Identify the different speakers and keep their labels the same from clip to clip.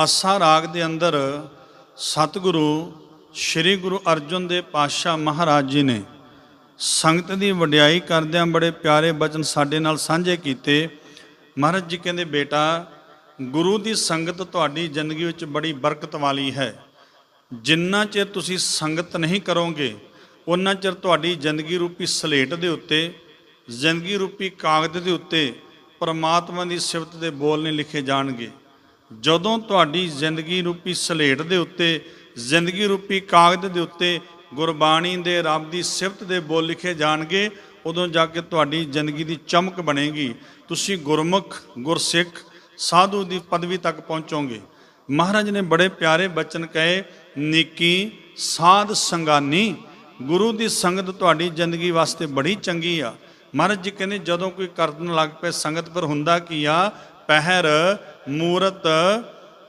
Speaker 1: ਆਸਾ ਰਾਗ ਦੇ ਅੰਦਰ ਸਤਿਗੁਰੂ ਸ੍ਰੀ ਗੁਰੂ ਅਰਜਨ ਦੇਵ ਪਾਤਸ਼ਾਹ ਮਹਾਰਾਜ ਜੀ ਨੇ ਸੰਗਤ ਦੀ ਵਡਿਆਈ ਕਰਦਿਆਂ ਬੜੇ ਪਿਆਰੇ ਬਚਨ ਸਾਡੇ ਨਾਲ ਸਾਂਝੇ ਕੀਤੇ। ਮਹਾਰਾਜ ਜੀ ਕਹਿੰਦੇ, ਬੇਟਾ, ਗੁਰੂ ਦੀ ਸੰਗਤ ਤੁਹਾਡੀ ਜ਼ਿੰਦਗੀ ਵਿੱਚ ਬੜੀ ਬਰਕਤ ਵਾਲੀ ਹੈ। ਜਿੰਨਾ ਚਿਰ ਤੁਸੀਂ ਸੰਗਤ ਨਹੀਂ ਕਰੋਗੇ ਉਹਨਾਂ ਚਿਰ ਤੁਹਾਡੀ ਜ਼ਿੰਦਗੀ ਰੂਪੀ ਸਲੇਟ ਦੇ ਉੱਤੇ, ਜ਼ਿੰਦਗੀ ਰੂਪੀ ਕਾਗਜ਼ ਦੇ ਉੱਤੇ ਪਰਮਾਤਮਾ ਦੀ ਸਿਫਤ ਦੇ ਬੋਲ ਨਹੀਂ ਲਿਖੇ ਜਾਣਗੇ। ਜਦੋਂ ਤੁਹਾਡੀ ਜ਼ਿੰਦਗੀ ਰੂਪੀ ਸਲੇਟ ਦੇ ਉੱਤੇ, ਜ਼ਿੰਦਗੀ ਰੂਪੀ ਕਾਗਜ਼ ਦੇ ਉੱਤੇ ਗੁਰਬਾਣੀ ਦੇ, ਰੱਬ ਦੀ ਸਿਫਤ ਦੇ ਬੋਲ ਲਿਖੇ ਜਾਣਗੇ, ਉਦੋਂ ਜਾ ਕੇ ਤੁਹਾਡੀ ਜ਼ਿੰਦਗੀ ਦੀ ਚਮਕ ਬਣੇਗੀ। ਤੁਸੀਂ ਗੁਰਮੁਖ, ਗੁਰਸਿੱਖ, ਸਾਧੂ ਦੀ ਪਦਵੀ ਤੱਕ ਪਹੁੰਚੋਗੇ। ਮਹਾਰਾਜ ਨੇ ਬੜੇ ਪਿਆਰੇ ਬਚਨ ਕਹੇ, ਨਿੱਕੀ, ਸਾਧ ਸੰਗਾਨੀ, ਗੁਰੂ ਦੀ ਸੰਗਤ ਤੁਹਾਡੀ ਜ਼ਿੰਦਗੀ ਵਾਸਤੇ ਬੜੀ ਚੰਗੀ ਆ। ਮਹਾਰਾਜ ਜੀ ਕਹਿੰਦੇ, ਜਦੋਂ ਕੋਈ ਕਰਨ ਲੱਗ ਪਏ ਸੰਗਤ ਪਰ ਹੁੰਦਾ ਕੀ ਆ? ਪਹਿਰ ਮੂਰਤ,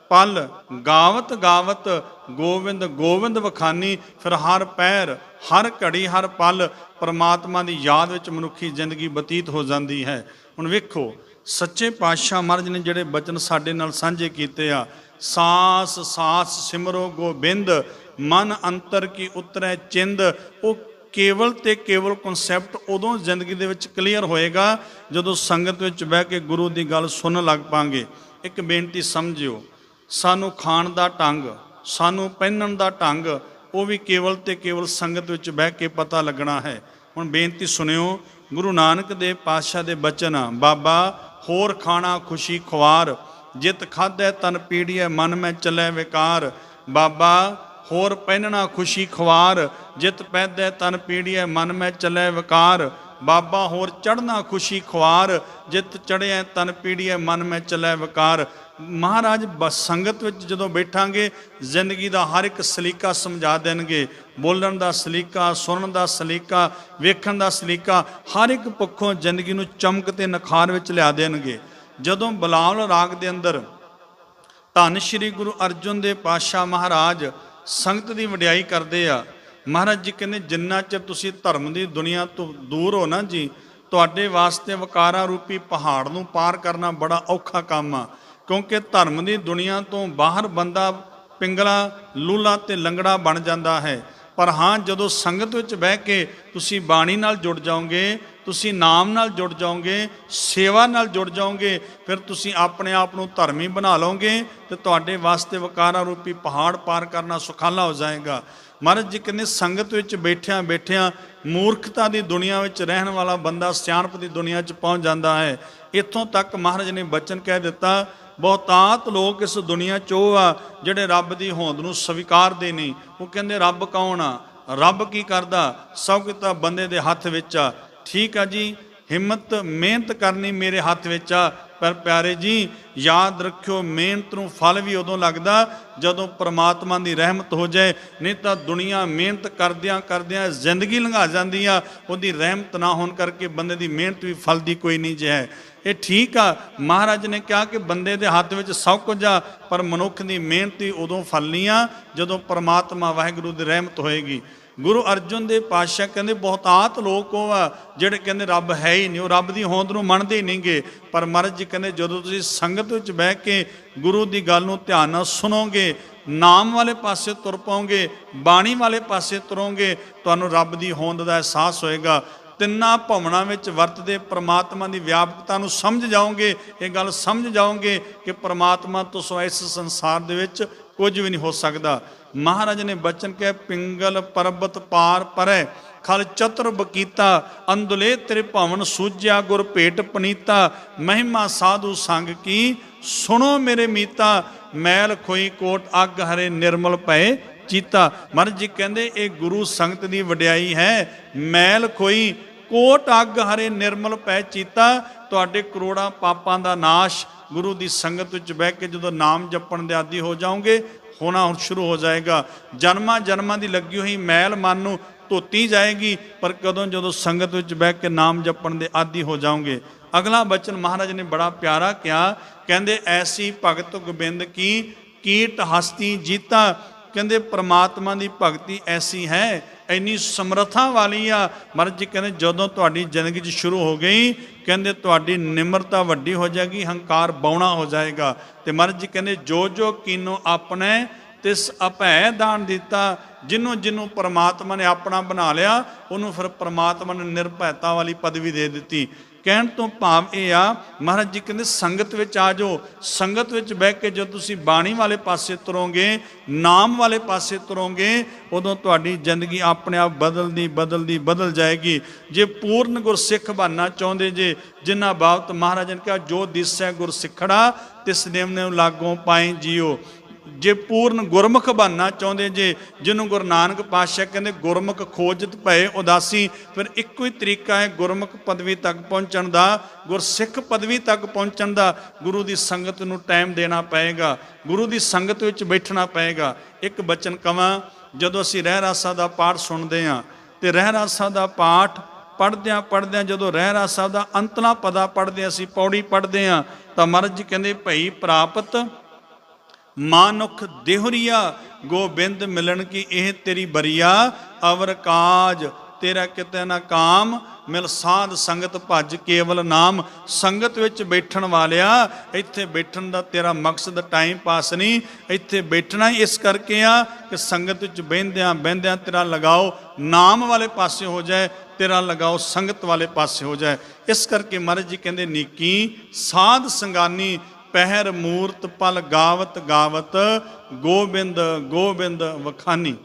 Speaker 1: ਪਲ, ਗਾਵਤ ਗਾਵਤ, ਗੋਵਿੰਦ ਗੋਵਿੰਦ ਵਖਾਨੀ, ਫਿਰ ਹਰ ਪੈਰ, ਹਰ ਘੜੀ, ਹਰ ਪਲ, ਪਰਮਾਤਮਾ ਦੀ ਯਾਦ ਵਿੱਚ ਮਨੁੱਖੀ ਜ਼ਿੰਦਗੀ ਬਤੀਤ ਹੋ ਜਾਂਦੀ ਹੈ। ਹੁਣ ਵੇਖੋ, ਸੱਚੇ ਪਾਤਸ਼ਾਹ ਮਹਾਰਾਜ ਨੇ ਜਿਹੜੇ ਬਚਨ ਸਾਡੇ ਨਾਲ ਸਾਂਝੇ ਕੀਤੇ ਆ, ਸਾਸ ਸਾਸ ਸਿਮਰੋ ਗੋਬਿੰਦ, ਮਨ ਅੰਤਰ ਕੀ ਉਤਰੈ ਚਿੰਦ, ਉਹ ਕੇਵਲ ਤੇ ਕੇਵਲ ਕਨਸੈਪਟ ਉਦੋਂ ਜ਼ਿੰਦਗੀ ਦੇ ਵਿੱਚ ਕਲੀਅਰ ਹੋਏਗਾ ਜਦੋਂ ਸੰਗਤ ਵਿੱਚ ਬਹਿ ਕੇ ਗੁਰੂ ਦੀ ਗੱਲ ਸੁਣਨ ਲੱਗ ਪਾਂਗੇ। ਇੱਕ ਬੇਨਤੀ ਸਮਝਿਓ, ਸਾਨੂੰ ਖਾਣ ਦਾ ਢੰਗ, ਸਾਨੂੰ ਪਹਿਨਣ ਦਾ ਢੰਗ, ਉਹ ਵੀ ਕੇਵਲ ਤੇ ਕੇਵਲ ਸੰਗਤ ਵਿੱਚ ਬਹਿ ਕੇ ਪਤਾ ਲੱਗਣਾ ਹੈ। ਹੁਣ ਬੇਨਤੀ ਸੁਣਿਓ, ਗੁਰੂ ਨਾਨਕ ਦੇਵ ਪਾਤਸ਼ਾਹ ਦੇ ਬਚਨ ਬਾਬਾ, ਹੋਰ ਖਾਣਾ ਖੁਸ਼ੀ ਖੁਆਰ, ਜਿਤ ਖਾਧੈ ਤਨ ਪੀੜੀਐ ਮਨ ਮੈਂ ਚੱਲੈ ਵਿਕਾਰ। ਬਾਬਾ ਹੋਰ ਪਹਿਨਣਾ ਖੁਸ਼ੀ ਖੁਆਰ, ਜਿਤ ਪੈਦੈ ਤਨ ਪੀੜੀਐ ਮਨ ਮੈਂ ਚੱਲੈ ਵਿਕਾਰ। ਬਾਬਾ ਹੋਰ ਚੜਨਾ ਖੁਸ਼ੀ ਖੁਆਰ, ਜਿਤ ਚੜਿਆ ਤਨ ਪੀੜੀਐ ਮਨ ਮੈਂ ਚੱਲੈ ਵਿਕਾਰ। ਮਹਾਰਾਜ, ਬਸ ਸੰਗਤ ਵਿੱਚ ਜਦੋਂ ਬੈਠਾਂਗੇ, ਜ਼ਿੰਦਗੀ ਦਾ ਹਰ ਇੱਕ ਸਲੀਕਾ ਸਮਝਾ ਦੇਣਗੇ। ਬੋਲਣ ਦਾ ਸਲੀਕਾ, ਸੁਣਨ ਦਾ ਸਲੀਕਾ, ਵੇਖਣ ਦਾ ਸਲੀਕਾ, ਹਰ ਇੱਕ ਪੱਖੋਂ ਜ਼ਿੰਦਗੀ ਨੂੰ ਚਮਕ ਤੇ ਨਖਾਰ ਵਿੱਚ ਲਿਆ ਦੇਣਗੇ। ਜਦੋਂ ਬਲਾਵਲ ਰਾਗ ਦੇ ਅੰਦਰ ਧੰਨ ਸ਼੍ਰੀ ਗੁਰੂ ਅਰਜਨ ਦੇ ਪਾਤਸ਼ਾਹ ਮਹਾਰਾਜ ਸੰਗਤ ਦੀ ਵਡਿਆਈ ਕਰਦੇ ਆ। ਮਹਾਰਾਜ ਜੀ ਕਹਿੰਦੇ, ਜਿੰਨਾ ਚਿਰ ਤੁਸੀਂ ਧਰਮ ਦੀ ਦੁਨੀਆ ਤੋਂ ਦੂਰ ਹੋ ਨਾ ਜੀ, ਤੁਹਾਡੇ ਵਾਸਤੇ ਵਕਾਰਾ ਰੂਪੀ ਪਹਾੜ ਨੂੰ ਪਾਰ ਕਰਨਾ ਬੜਾ ਔਖਾ ਕੰਮ ਆ। ਕਿਉਂਕਿ ਧਰਮ ਦੀ ਦੁਨੀਆ ਤੋਂ ਬਾਹਰ ਬੰਦਾ ਪਿੰਗਲਾ, ਲੂਲਾ ਤੇ ਲੰਗੜਾ ਬਣ ਜਾਂਦਾ ਹੈ। ਪਰ ਹਾਂ, ਜਦੋਂ ਸੰਗਤ ਵਿੱਚ ਬਹਿ ਕੇ ਤੁਸੀਂ ਬਾਣੀ ਨਾਲ ਜੁੜ ਜਾਓਗੇ, ਤੁਸੀਂ ਨਾਮ ਨਾਲ ਜੁੜ ਜਾਓਗੇ, ਸੇਵਾ ਨਾਲ ਜੁੜ ਜਾਓਗੇ, ਫਿਰ ਤੁਸੀਂ ਆਪਣੇ ਆਪ ਨੂੰ ਧਰਮੀ ਬਣਾ ਲਓਗੇ ਤੇ ਤੁਹਾਡੇ ਵਾਸਤੇ ਵਕਾਰਾ ਰੂਪੀ ਪਹਾੜ ਪਾਰ ਕਰਨਾ ਸੁਖਾਲਾ ਹੋ ਜਾਏਗਾ। ਮਹਾਰਾਜ ਜੀ ਕਹਿੰਦੇ ਸੰਗਤ ਵਿੱਚ ਬੈਠਿਆਂ ਬੈਠਿਆਂ ਮੂਰਖਤਾ ਦੀ ਦੁਨੀਆ ਵਿੱਚ ਰਹਿਣ ਵਾਲਾ ਬੰਦਾ ਸਿਆਣਪ ਦੀ ਦੁਨੀਆ 'ਚ ਪਹੁੰਚ ਜਾਂਦਾ ਹੈ। ਇੱਥੋਂ ਤੱਕ ਮਹਾਰਾਜ ਨੇ ਬਚਨ ਕਹਿ ਦਿੱਤਾ ਬਹੁਤਾਤ ਲੋਕ ਇਸ ਦੁਨੀਆ 'ਚ ਉਹ ਆ, ਜਿਹੜੇ ਰੱਬ ਦੀ ਹੋਂਦ ਨੂੰ ਸਵੀਕਾਰਦੇ ਨਹੀਂ। ਉਹ ਕਹਿੰਦੇ, ਰੱਬ ਕੌਣ ਆ? ਰੱਬ ਕੀ ਕਰਦਾ? ਸਭ ਕੁਝ ਤਾਂ ਬੰਦੇ ਦੇ ਹੱਥ ਵਿੱਚ ਆ। ਠੀਕ ਆ ਜੀ ਹਿੰਮਤ, ਮਿਹਨਤ ਕਰਨੀ ਮੇਰੇ ਹੱਥ ਵਿੱਚ ਆ। ਪਰ ਪਿਆਰੇ ਜੀ, ਯਾਦ ਰੱਖਿਓ, ਮਿਹਨਤ ਨੂੰ ਫਲ ਵੀ ਉਦੋਂ ਲੱਗਦਾ ਜਦੋਂ ਪ੍ਰਮਾਤਮਾ ਦੀ ਰਹਿਮਤ ਹੋ ਜਾਏ। ਨਹੀਂ ਤਾਂ ਦੁਨੀਆ ਮਿਹਨਤ ਕਰਦਿਆਂ ਕਰਦਿਆਂ ਜ਼ਿੰਦਗੀ ਲੰਘਾ ਜਾਂਦੀ ਆ। ਉਹਦੀ ਰਹਿਮਤ ਨਾ ਹੋਣ ਕਰਕੇ ਬੰਦੇ ਦੀ ਮਿਹਨਤ ਵੀ ਫਲਦੀ ਕੋਈ ਨਹੀਂ ਜੇ ਹੈ। ਇਹ ਠੀਕ ਆ, ਮਹਾਰਾਜ ਨੇ ਕਿਹਾ ਕਿ ਬੰਦੇ ਦੇ ਹੱਥ ਵਿੱਚ ਸਭ ਕੁਝ ਆ, ਪਰ ਮਨੁੱਖ ਦੀ ਮਿਹਨਤ ਹੀ ਉਦੋਂ ਫਲਨੀ ਆ ਜਦੋਂ ਪ੍ਰਮਾਤਮਾ ਵਾਹਿਗੁਰੂ ਦੀ ਰਹਿਮਤ ਹੋਏਗੀ। ਗੁਰੂ ਅਰਜੁਨ ਦੇ ਪਾਤਸ਼ਾਹ ਕਹਿੰਦੇ ਬਹੁਤਾਤ ਲੋਕ ਉਹ ਆ, ਜਿਹੜੇ ਕਹਿੰਦੇ ਰੱਬ ਹੈ ਹੀ ਨਹੀਂ, ਉਹ ਰੱਬ ਦੀ ਹੋਂਦ ਨੂੰ ਮੰਨਦੇ ਹੀ ਨਹੀਂਗੇ ਪਰ ਮਹਾਰਾਜ ਜੀ ਕਹਿੰਦੇ, ਜਦੋਂ ਤੁਸੀਂ ਸੰਗਤ ਵਿੱਚ ਬਹਿ ਕੇ ਗੁਰੂ ਦੀ ਗੱਲ ਨੂੰ ਧਿਆਨ ਨਾਲ ਸੁਣੋਗੇ, ਨਾਮ ਵਾਲੇ ਪਾਸੇ ਤੁਰ ਪਾਓਗੇ, ਬਾਣੀ ਵਾਲੇ ਪਾਸੇ ਤੁਰੋਗੇ, ਤੁਹਾਨੂੰ ਰੱਬ ਦੀ ਹੋਂਦ ਦਾ ਅਹਿਸਾਸ ਹੋਏਗਾ। ਤਿੰਨਾਂ ਭਵਨਾਂ ਵਿੱਚ ਵਰਤਦੇ ਪ੍ਰਮਾਤਮਾ ਦੀ ਵਿਆਪਕਤਾ ਨੂੰ ਸਮਝ ਜਾਓਗੇ, ਇਹ ਗੱਲ ਸਮਝ ਜਾਓਗੇ ਕਿ ਪ੍ਰਮਾਤਮਾ ਤੋਂ ਸਿਵਾ ਇਸ ਸੰਸਾਰ ਦੇ ਵਿੱਚ ਕੁਝ ਵੀ ਨਹੀਂ ਹੋ ਸਕਦਾ। ਮਹਾਰਾਜ ਨੇ ਬਚਨ ਕਿਹਾ, ਪਿੰਗਲ ਪਰਬਤ ਪਾਰ ਪਰੈ, ਖਲ ਚਤੁਰ ਬਕੀਤਾ ਅੰਦੁਲੇ ਤੇਰੇ ਭਵਨ ਸੂਝਿਆ ਗੁਰ ਭੇਟ ਪਨੀਤਾ, ਮਹਿਮਾ ਸਾਧੂ ਸੰਗ ਕੀ, ਸੁਣੋ ਮੇਰੇ ਮੀਤਾ, ਮੈਲ ਖੋਈ ਕੋਟ ਅੱਗ ਹਰੇ ਨਿਰਮਲ ਪਏ ਚੀਤਾ। ਮਹਾਰਾਜ ਜੀ ਕਹਿੰਦੇ, ਇਹ ਗੁਰੂ ਸੰਗਤ ਦੀ ਵਡਿਆਈ ਹੈ, ਮੈਲ ਖੋਈ ਕੋਟ ਅੱਗ ਹਰੇ ਨਿਰਮਲ ਪੈ ਚੀਤਾ, ਤੁਹਾਡੇ ਕਰੋੜਾਂ ਪਾਪਾਂ ਦਾ ਨਾਸ਼ ਗੁਰੂ ਦੀ ਸੰਗਤ ਵਿੱਚ ਬਹਿ ਕੇ ਜਦੋਂ ਨਾਮ ਜਪਣ ਦੇ ਆਦੀ ਹੋ ਜਾਓਗੇ, ਹੋਣਾ ਹੁਣ ਸ਼ੁਰੂ ਹੋ ਜਾਏਗਾ। ਜਨਮਾਂ ਜਨਮਾਂ ਦੀ ਲੱਗੀ ਹੋਈ ਮੈਲ ਮਨ ਨੂੰ ਧੋਤੀ ਜਾਏਗੀ, ਪਰ ਕਦੋਂ ਜਦੋਂ ਸੰਗਤ ਵਿੱਚ ਬਹਿ ਕੇ ਨਾਮ ਜਪਣ ਦੇ ਆਦੀ ਹੋ ਜਾਓਗੇ। ਅਗਲਾ ਬਚਨ ਮਹਾਰਾਜ ਨੇ ਬੜਾ ਪਿਆਰਾ ਕਿਹਾ, ਕਹਿੰਦੇ, ਐਸੀ ਭਗਤ ਗੋਬਿੰਦ ਕੀ ਕੀਟ ਹਸਤੀ ਜੀਤਾ? ਕਹਿੰਦੇ, ਪ੍ਰਮਾਤਮਾ ਦੀ ਭਗਤੀ ਐਸੀ ਹੈ ਇੰਨੀ ਸਮਰੱਥਾ ਵਾਲੀ ਆ। ਮਹਾਰਾਜ ਜੀ ਕਹਿੰਦੇ, ਜਦੋਂ ਤੁਹਾਡੀ ਜ਼ਿੰਦਗੀ 'ਚ ਸ਼ੁਰੂ ਹੋ ਗਈ, ਕਹਿੰਦੇ ਤੁਹਾਡੀ ਨਿਮਰਤਾ ਵੱਡੀ ਹੋ ਜਾਏਗੀ, ਹੰਕਾਰ ਬੌਣਾ ਹੋ ਜਾਏਗਾ। ਤੇ ਮਹਾਰਾਜ ਜੀ ਕਹਿੰਦੇ ਜੋ ਜੋ ਕੀਨੋ ਆਪਣੇ, ਤਿਸ ਅਭੈ ਦਾਨ ਦਿੱਤਾ। ਜਿਹਨੂੰ ਜਿਹਨੂੰ ਪਰਮਾਤਮਾ ਨੇ ਆਪਣਾ ਬਣਾ ਲਿਆ, ਉਹਨੂੰ ਫਿਰ ਪਰਮਾਤਮਾ ਨੇ ਨਿਰਭੈਤਾ ਵਾਲੀ ਪਦਵੀ ਦੇ ਦਿੱਤੀ। ਕਹਿਣ ਤੋਂ ਭਾਵ ਇਹ ਆ, ਮਹਾਰਾਜ ਜੀ ਕਹਿੰਦੇ ਸੰਗਤ ਵਿੱਚ ਆ ਜਾਓ। ਸੰਗਤ ਵਿੱਚ ਬਹਿ ਕੇ ਜਦੋਂ ਤੁਸੀਂ ਬਾਣੀ ਵਾਲੇ ਪਾਸੇ ਤੁਰੋਗੇ, ਨਾਮ ਵਾਲੇ ਪਾਸੇ ਤੁਰੋਗੇ, ਉਦੋਂ ਤੁਹਾਡੀ ਜ਼ਿੰਦਗੀ ਆਪਣੇ ਆਪ ਬਦਲਦੀ ਬਦਲਦੀ, ਬਦਲ ਜਾਏਗੀ। ਜੇ ਪੂਰਨ ਗੁਰਸਿੱਖ ਬਣਨਾ ਚਾਹੁੰਦੇ ਜੇ, ਜਿਨ੍ਹਾਂ ਬਾਬਤ ਮਹਾਰਾਜ ਨੇ ਕਿਹਾ, ਜੋ ਦਿਸੈ ਗੁਰ ਸਿੱਖੜਾ ਤਿਸ ਨੇਮ ਨੇ ਲਾਗੋਂ ਪਾਏ ਜੀਓ। ਜੇ ਪੂਰਨ ਗੁਰਮੁਖ ਬਣਨਾ ਚਾਹੁੰਦੇ ਜੇ, ਜਿਹਨੂੰ ਗੁਰੂ ਨਾਨਕ ਪਾਤਸ਼ਾਹ ਕਹਿੰਦੇ ਗੁਰਮੁਖ ਖੋਜਤ ਭਏ ਉਦਾਸੀ, ਫਿਰ ਇੱਕੋ ਹੀ ਤਰੀਕਾ ਹੈ ਗੁਰਮੁਖ ਪਦਵੀ ਤੱਕ ਪਹੁੰਚਣ ਦਾ, ਗੁਰਸਿੱਖ ਪਦਵੀ ਤੱਕ ਪਹੁੰਚਣ ਦਾ। ਗੁਰੂ ਦੀ ਸੰਗਤ ਨੂੰ ਟਾਈਮ ਦੇਣਾ ਪਏਗਾ, ਗੁਰੂ ਦੀ ਸੰਗਤ ਵਿੱਚ ਬੈਠਣਾ ਪਏਗਾ। ਇੱਕ ਬਚਨ ਕਵਾਂ, ਜਦੋਂ ਅਸੀਂ ਰਹਿ ਰਾਸਾ ਦਾ ਪਾਠ ਸੁਣਦੇ ਹਾਂ, ਤੇ ਰਹਿ ਰਾਸਾ ਦਾ ਪਾਠ ਪੜ੍ਹਦਿਆਂ ਪੜ੍ਹਦਿਆਂ, ਜਦੋਂ ਰਹਿ ਰਾਸਾ ਦਾ ਅੰਤਲਾ ਪਦਾ ਪੜ੍ਹਦੇ ਅਸੀਂ ਪੌੜੀ ਪੜ੍ਹਦੇ ਹਾਂ, ਤਾਂ ਮਹਾਰਾਜ ਜੀ ਕਹਿੰਦੇ ਭਈ ਪ੍ਰਾਪਤ ਮਾਨੁਖ ਦੇਹੁਰੀਆ ਗੋਬਿੰਦ ਮਿਲਣ ਕੀ ਇਹ ਤੇਰੀ ਬਰੀਆ? ਅਵਰ ਕਾਜ ਤੇਰਾ ਕਿਤੇ ਨਾ ਕਾਮ, ਮਿਲ ਸਾਧ ਸੰਗਤ ਭੱਜ ਕੇਵਲ ਨਾਮ। ਸੰਗਤ ਵਿੱਚ ਬੈਠਣ ਵਾਲਿਆ, ਇੱਥੇ ਬੈਠਣ ਦਾ ਤੇਰਾ ਮਕਸਦ ਟਾਈਮ ਪਾਸ ਨਹੀਂ। ਇੱਥੇ ਬੈਠਣਾ ਹੀ ਇਸ ਕਰਕੇ ਆ ਕਿ ਸੰਗਤ ਵਿੱਚ ਬਹਿੰਦਿਆਂ ਬਹਿੰਦਿਆਂ ਤੇਰਾ ਲਗਾਓ ਨਾਮ ਵਾਲੇ ਪਾਸੇ ਹੋ ਜਾਏ, ਤੇਰਾ ਲਗਾਓ ਸੰਗਤ ਵਾਲੇ ਪਾਸੇ ਹੋ ਜਾਏ। ਇਸ ਕਰਕੇ ਮਹਾਰਾਜ ਜੀ ਕਹਿੰਦੇ, ਨੀਕੀ, ਸਾਧ ਸੰਗਾਨੀ ਪਹਿਰ ਮੂਰਤ ਪਲ ਗਾਵਤ ਗਾਵਤ ਗੋਬਿੰਦ ਗੋਬਿੰਦ ਵਖਾਨੀ।